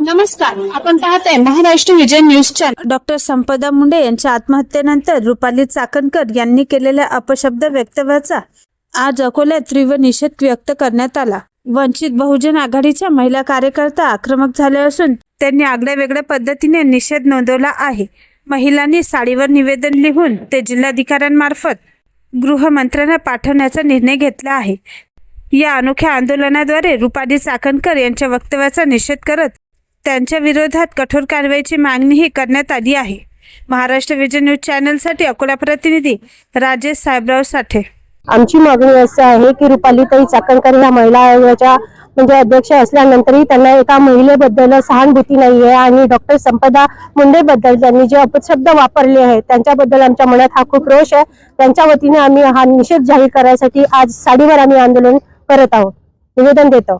नमस्कार आपण पाहत आहे Maharashtra Vijay news channel doctor Sampada Munde यांच्या आत्महत्येनंतर रुपाली चाकणकर यांनी केलेल्या अपशब्द वक्तव्याचा आज अकोल्यात तीव्र निषेध व्यक्त करण्यात आला. वंचित बहुजन आघाडीच्या महिला कार्यकर्ता आक्रमक झाल्या असून त्यांनी आगळ्या वेगळ्या पद्धतीने निषेध नोंदवला आहे. महिलांनी साडीवर निवेदन लिहून ते जिल्हाधिकाऱ्यांमार्फत गृहमंत्र्यांना पाठवण्याचा निर्णय घेतला आहे. या अनोख्या आंदोलनाद्वारे रुपाली चाकणकर यांच्या वक्तव्याचा निषेध करत त्यांच्या विरोधात कठोर कारवाईची मागणीही करण्यात आली आहे. महाराष्ट्र विजय न्यूज चॅनलसाठी अकोला प्रतिनिधी राजेश साहेबराव साठे. आमची मागणी असं आहे की रुपालीताई चाकणकर ह्या महिला आयोगाच्या म्हणजे अध्यक्ष असल्यानंतरही त्यांना एका महिलेबद्दल सहानुभूती नाही आहे आणि डॉक्टर संपदा मुंडेबद्दल त्यांनी जे अपशब्द वापरले आहेत त्यांच्याबद्दल आमच्या मनात हा खूप रोष आहे. त्यांच्या वतीने आम्ही हा निषेध जाहीर करायसाठी आज साडीवर आम्ही आंदोलन करत आहोत निवेदन देतो